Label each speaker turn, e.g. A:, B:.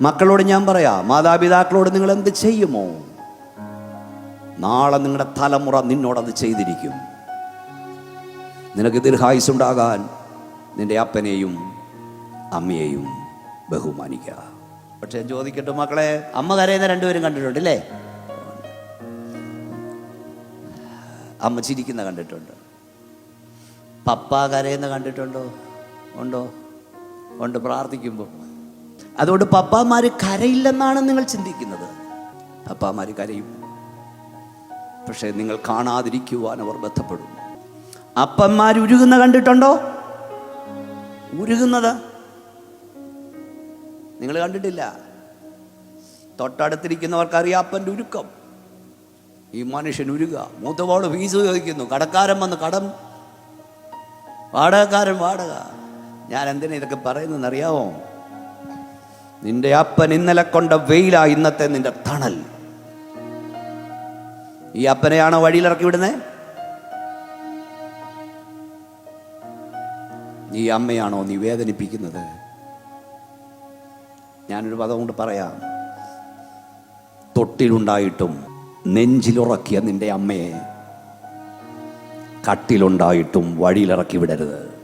A: മക്കളോട് ഞാൻ പറയാം മാതാപിതാക്കളോട് നിങ്ങൾ എന്ത് ചെയ്യുമോ? നാളെ നിങ്ങളുടെ തലമുറ നിന്നോടത് ചെയ്തിരിക്കും. നിനക്ക് ദീർഘായുസ് ഉണ്ടാകാൻ നിന്റെ അപ്പനെയും അമ്മയെയും ബഹുമാനിക്കുക പക്ഷെ ചോദിക്കട്ടെ മക്കളെ അമ്മ കരയുന്ന രണ്ടുപേരും കണ്ടിട്ടുണ്ട് അല്ലേ അമ്മ ചിരിക്കുന്ന കണ്ടിട്ടുണ്ട്. പപ്പ കരയുന്ന കണ്ടിട്ടുണ്ടോ? ഉണ്ടോ? ഉണ്ട് പ്രാർത്ഥിക്കുമ്പോൾ അതുകൊണ്ട് പപ്പാമാർ കരയില്ലെന്നാണ് നിങ്ങൾ ചിന്തിക്കുന്നത്. പപ്പാമാർ കരയും. പക്ഷേ നിങ്ങൾ കാണാതിരിക്കുവാൻ അവർ ബന്ധപ്പെടും. അപ്പന്മാർ ഉരുകുന്ന കണ്ടിട്ടുണ്ടോ? ഉരുകുന്നത്? നിങ്ങൾ കണ്ടിട്ടില്ല? തൊട്ടടുത്തിരിക്കുന്നവർക്കറിയാം അപ്പന്റെ ഉരുക്കം. ഈ മനുഷ്യൻ ഉരുക മൂത്തവോട് ഫീസ് ചോദിക്കുന്നു. കടക്കാരൻ വന്ന് കടം. വാടകക്കാരൻ വാടക. ഞാൻ എന്തിനാ ഇതൊക്കെ പറയുന്നതെന്ന് അറിയാമോ നിന്റെ അപ്പൻ ഇന്നലെ കൊണ്ട വെയിലാ ഇന്നത്തെ നിന്റെ തണൽ. ഈ അപ്പനെയാണോ വഴിയിലിറക്കി വിടുന്നേ? ഈ അമ്മയാണോ നീ വേദനിപ്പിക്കുന്നത്? ഞാനൊരു പദം കൊണ്ട് പറയാം. തൊട്ടിലുണ്ടായിട്ടും നെഞ്ചിലുറക്കിയ നിന്റെ അമ്മയെ കട്ടിലുണ്ടായിട്ടും വഴിയിലിറക്കി വിടരുത്.